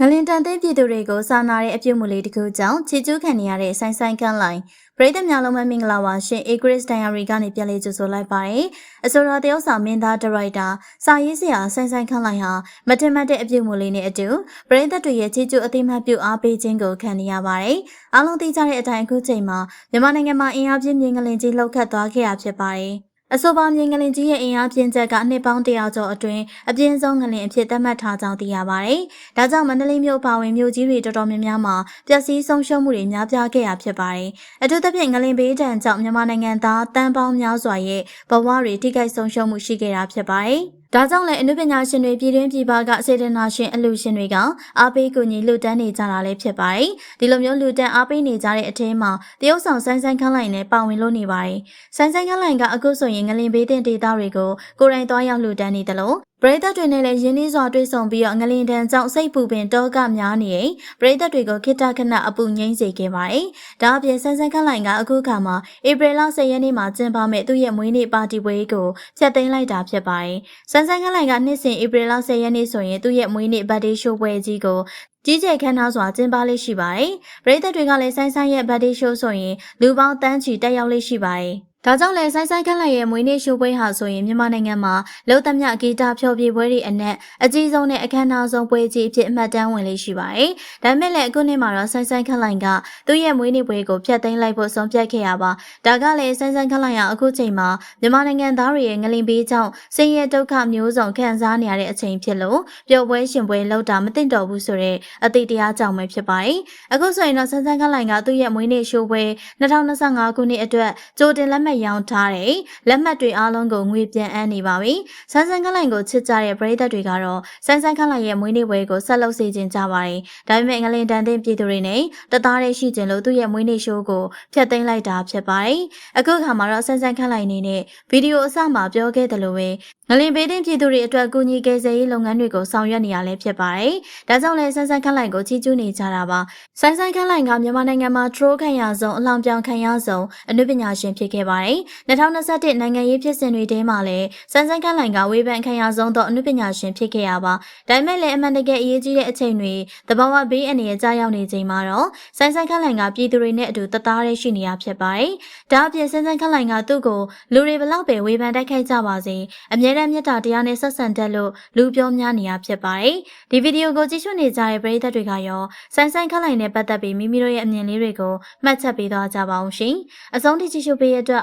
ငလင်တန်သိပြည်သူတွေကိုစာနာတဲ့အပြုတ်မှုလေးတစ်ခုကြောင့်ချီကျူးခံနေရတဲ့ဆိုင်ဆိုင်ကန်းလိုင်းပရိသတ်များလုံးမမင်္ဂလာပါရှင်အေဂရစ်ဒိုင်ယာရီကနေပြန်လေးကြိုဆိုလိုက်ပါတယ်အဆိုတော်တယောက်ဆောင်မင်းသားဒါရိုက်တာစာရေးဆရာဆိုင်ဆိုင်ခန်းလိုင်းဟာမတင်မတ်တဲ့အပြုတ်မှုလေးနဲ့အတူပရိသတ်တွေရဲ့ချီကျူးအသိမှတ်ပြုအားပေးခြင်းကိုခံနေရပါတယ်အားလုံးသိကြတဲ့အတိုင်းအခုချိန်မှာမြန်မာနိုင်ငံမှာအင်အားပြင်းမြင်းငလင်ကြီးလှုပ်ခတ်သွားခဲ့ရဖြစ်ပါတယ် အဆိုပါမြင်ငလင်ကြီးရဲ့အင်အားပြင်းချက်ကနှစ်ပေါင်းတရာကျော်အတွင်းအပြင်းဆုံးငလင်အဖြစ်သတ်မှတ်ထားကြောင်းသိရပါတယ်။ဒါကြောင့်မန္တလေးမြို့ပါဝင်မြို့ကြီးတွေတော်တော်များများမှာပျက်စီးဆုံးရှုံးမှုတွေများပြားခဲ့ရဖြစ်ပါတယ်။အထူးသဖြင့်ငလင်ဘေးဒဏ်ကြောင့်မြန်မာနိုင်ငံသားတန်းပေါင်းများစွာရဲ့ဘဝတွေထိခိုက်ဆုံးရှုံးမှုရှိခဲ့တာဖြစ်ပါတယ်။ ဒါကြောင့်လည်းအနုပညာရှင်တွေပြည်တွင်းပြည်ပကစေတနာရှင်အလှူရှင်တွေကအားပေးကူညီလှူဒန်းနေကြတာလည်းဖြစ်ပါတယ်။ဒီလိုမျိုးလှူဒန်းအားပေးနေကြတဲ့အထင်းမှာတရုတ်ဆောင်ဆိုင်းဆိုင်းခန်းလိုက်နဲ့ပါဝင်လို့နေပါတယ်။ဆိုင်းဆိုင်းခန်းလိုက်ကအခုဆိုရင်ငလင်ဘေးတင်ဒေသတွေကိုကိုယ်တိုင်သွားရောက်လှူဒန်းနေတယ်လို့ ပရိသတ်တွေနဲ့လည်းရင်းနှီးစွာတွေ့ဆုံပြီးတော့ငလင်တန်ကြောင့်စိတ်ပူပင်တောကများနေရင်ပရိသတ်တွေကိုခိတခဏအပူငိမ့်စေခဲ့ပါတယ်။ဒါအပြင်ဆန်းဆန်းခန့်လိုင်ကအခုခါမှာဧပြီလ10ရက်နေ့မှာကျင်းပမဲ့သူ့ရဲ့မွေးနေ့ပါတီပွဲကိုဖျက်သိမ်းလိုက်တာဖြစ်ပါတယ်။ဆန်းဆန်းခန့်လိုင်ကနှစ်စဉ်ဧပြီလ10ရက်နေ့ဆိုရင်သူ့ရဲ့မွေးနေ့ဘတ်ဒေးရှိုးပွဲကြီးကိုကြီးကျယ်ခမ်းနားစွာကျင်းပလေးရှိပါတယ်။ပရိသတ်တွေကလည်းဆိုင်းဆိုင်းရဲ့ဘတ်ဒေးရှိုးဆိုရင်လူပေါင်းတန်းချီတက်ရောက်လေးရှိပါတယ်။ ဒါကြောင့်လဲဆိုင်းဆိုင်းခန့်လိုက်ရဲ့မွေးနေ့ရှိုးပွဲဟာဆိုရင်မြန်မာနိုင်ငံမှာလုံသမျှဂီတဖျော်ဖြေပွဲတွေအနက်အကြီးဆုံးနဲ့အခမ်းအနားဆုံးပွဲကြီးအဖြစ်အမှတ်တမ်းဝင်လေးရှိပါတယ်။ဒါမဲ့လည်းအခုနှစ်မှာတော့ဆိုင်းဆိုင်းခန့်လိုက်ကသူ့ရဲ့မွေးနေ့ပွဲကိုဖျက်သိမ်းလိုက်ဖို့ဆုံးဖြတ်ခဲ့ရပါ။ဒါကလည်းဆိုင်းဆိုင်းခန့်လိုက်ရအခုချိန်မှာမြန်မာနိုင်ငံသားတွေရဲ့ငလင်ပေးကြောင့်ဆင်းရဲဒုက္ခမျိုးစုံခံစားနေရတဲ့အချိန်ဖြစ်လို့ပျော်ပွဲရှင်ပွဲလောက်တာမသင့်တော်ဘူးဆိုတဲ့အသေးတရားကြောင့်ပဲဖြစ်ပါတယ်။အခုဆိုရင်တော့ဆိုင်းဆိုင်းခန့်လိုက်ကသူ့ရဲ့မွေးနေ့ရှိုးပွဲ2025ခုနှစ်အတွက်ကြိုတင်လက်မှတ်ရောင်းထားတဲ့လက်မှတ်တွေအားလုံးကိုငွေပြန်အမ်းနေပါပြီ။ဆန်းဆန်းခန့်လိုက်ကိုချစ်ကြတဲ့ပရိသတ်တွေကတော့ဆန်းဆန်းခန့်လိုက်ရဲ့မွေးနေ့ပွဲကိုဆက်လုပ်စေခြင်းကြပါတယ်။ဒါပေမဲ့ငလင်တန်တဲ့ပြည်သူတွေနဲ့တသားတည်းရှိခြင်းလို့သူ့ရဲ့မွေးနေ့ရှိုးကိုဖျက်သိမ်းလိုက်တာဖြစ်ပါတယ်။အခုခါမှာတော့ဆန်းဆန်းခန့်လိုက်နေနဲ့ဗီဒီယိုအစမှာပြောခဲ့တယ်လို့ပဲငလင်ဘေးတင်ပြည်သူတွေအတွက်ကူညီကယ်ဆယ်ရေးလုပ်ငန်းတွေကိုဆောင်ရွက်နေရလဲဖြစ်ပါတယ်။ဒါကြောင့်လဲဆန်းဆန်းခန့်လိုက်ကိုချီးကျူးနေကြတာပါ။ဆန်းဆန်းခန့်လိုက်ကမြန်မာနိုင်ငံမှာထရိုးခံရဆုံးအလောင်ပြောင်ခံရဆုံးအနုပညာရှင်ဖြစ်ခဲ့ပါတယ်။2021နိုင်ငံရေးဖြစ်စဉ်တွေထဲမှာလည်းဆန်းဆန်းခန့်လိုက်ကဝေဖန်ခံရဆုံးသောအနုပညာရှင်ဖြစ်ခဲ့ရပါ။ဒါပေမဲ့လည်းအမှန်တကယ်အရေးကြီးတဲ့အချိန်တွေတဘာဝဘေးအနေနဲ့ကြာရောက်နေချိန်မှာတော့ဆန်းဆန်းခန့်လိုက်ကပြည်သူတွေနဲ့အတူတသားတည်းရှိနေရဖြစ်ပါတယ်။ဒါအပြင်ဆန်းဆန်းခန့်လိုက်ကသူ့ကိုလူတွေဘလောက်ပဲဝေဖန်တိုက်ခိုက်ကြပါစေအမြဲတမ်းမြတ်တာတရားနဲ့ဆက်ဆံတတ်လို့လူပြောများနေရဖြစ်ပါတယ်။ဒီဗီဒီယိုကိုကြည့်ရှုနေကြတဲ့ပရိသတ်တွေကရောဆိုင်းဆိုင်းခက်လိုက်နဲ့ပတ်သက်ပြီးမိမိတို့ရဲ့အမြင်လေးတွေကိုမှတ်ချက်ပေးသွားကြပါအောင်ရှင်။အဆုံးထိကြည့်ရှုပေးရတဲ့အတွက်